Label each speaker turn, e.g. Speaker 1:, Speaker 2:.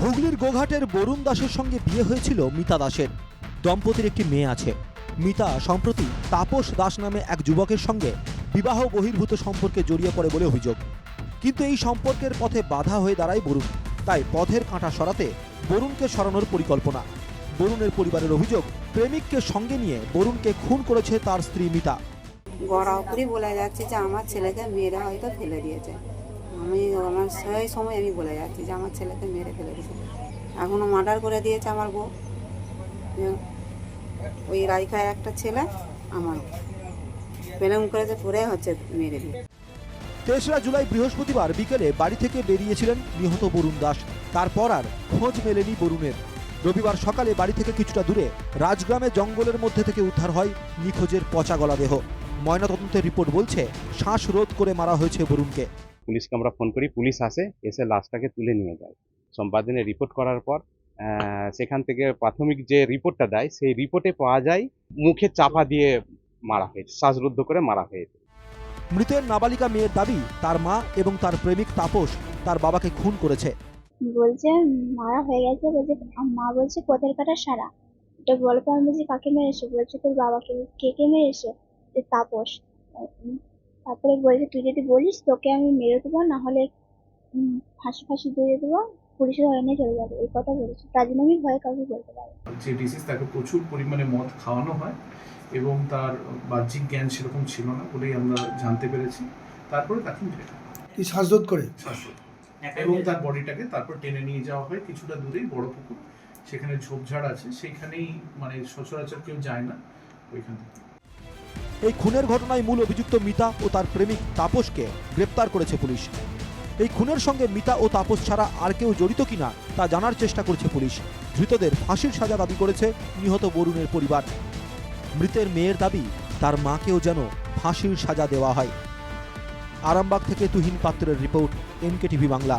Speaker 1: হুগলির গোঘাটের বরুণ দাসের সঙ্গে বিয়ে হয়েছিল মিতা দাসের। দম্পতির একটি মেয়ে আছে। মিতা সম্প্রতি তাপস দাস নামে এক যুবকের সঙ্গে বিবাহ বহির্ভূত সম্পর্কে জড়িয়ে পড়ে বলে অভিযোগ। কিন্তু এই সম্পর্কের পথে বাধা হয়ে দাঁড়ায় বরুণ। তাই পথের কাঁটা সরাতে বরুণকে সরানোর পরিকল্পনা। বরুণের পরিবারের অভিযোগ, প্রেমিককে সঙ্গে নিয়ে বরুণকে খুন করেছে তার স্ত্রী মিতা।
Speaker 2: গড়াউপুরি বলে যাচ্ছে যে আমার ছেলেকে মেরে হয়তো ফেলে দিয়েছে। আমি আমার সেই সময় আমি বলে যাচ্ছি যে আমার ছেলেকে মেরে ফেলে দিয়েছে। এখনও মার্ডার করে দিয়েছে আমার বউ। ওই রাইখায় একটা ছেলে আমার প্রেম করেছে পরে হচ্ছে মেরে দিয়ে
Speaker 1: তেসরা জুলাই বৃহস্পতিবার বিকেলে বাড়ি থেকে বেরিয়েছিলেন নিহত বরুণ দাস। তারপর আর খোঁজ মেলেনি বরুণের। রবিবার সকালে বাড়ি থেকে কিছুটা দূরে রাজগ্রামে জঙ্গলের মধ্যে থেকে উদ্ধার হয় নিখোঁজের পচা গলা দেহ। ময়নাতদন্তের রিপোর্ট বলছে, শ্বাসরোধ করে মারা হয়েছে বরুণকে।
Speaker 3: পুলিশকে আমরা ফোন করি পুলিশ আসে এসে লাশটাকে তুলে নিয়ে যায়। সোমবার দিনে রিপোর্ট করার পর সেখান থেকে প্রাথমিক যে রিপোর্টটা দেয় সেই রিপোর্টে পাওয়া যায় মুখে চাপা দিয়ে মারা হয়েছে শ্বাসরুদ্ধ করে মারা হয়েছে।
Speaker 1: মৃতের নাবালিকা মেয়ের দাবি তার মা এবং তার প্রেমিক তাপস তার বাবাকে খুন করেছে।
Speaker 4: বলছে মারা হয়ে গেছে বলছে মা বলছে পথের কাটা সারা? এটা বলব আমি বলছি কাকে মেরেছে? বলছে তোর বাবাকে কে কে মেরেছে? তাপস। তারপরে বলছে তুই যদি বলিস তোকে আমি মেরে দেবো না হলে ফাঁসি ফাঁসি দিয়ে দেবো পুলিশে ধরে নিয়ে চলে যাবে। এই কথা বলেছে। তার জন্য আমি ভয়ে কাউকে বলতে পারি না।
Speaker 5: যে ডিসিজ তাকে প্রচুর পরিমাণে মদ খাওয়ানো হয় এবং তার বাহ্যিক জ্ঞান সেরকম ছিল না বলেই আমরা জানতে পেরেছি। তারপরে তাকে মেরে ফেলা হয়।
Speaker 6: কি শ্বাসরোধ করে?
Speaker 5: শ্বাসরোধ। এবং তার বডিটাকে তারপর টেনে নিয়ে যাওয়া হয় কিছুটা দূরেই বড় পুকুর। সেখানে ঝোপঝাড় আছে। সেইখানেই মানে সচরাচর কেউ যায় না ওইখান থেকে।
Speaker 1: এই খুনের ঘটনায় মূল অভিযুক্ত মিতা ও তার প্রেমিক তাপসকে গ্রেপ্তার করেছে পুলিশ। এই খুনের সঙ্গে মিতা ও তাপস ছাড়া আর কেউ জড়িত কিনা তা জানার চেষ্টা করছে পুলিশ। ধৃতদের ফাঁসির সাজা দাবি করেছে নিহত বরুণের পরিবার। মৃতের মেয়ের দাবি, তার মাকেও যেন ফাঁসির সাজা দেওয়া হয়। আরামবাগ থেকে তুহিন পাত্রের রিপোর্ট এনকে টিভি বাংলা।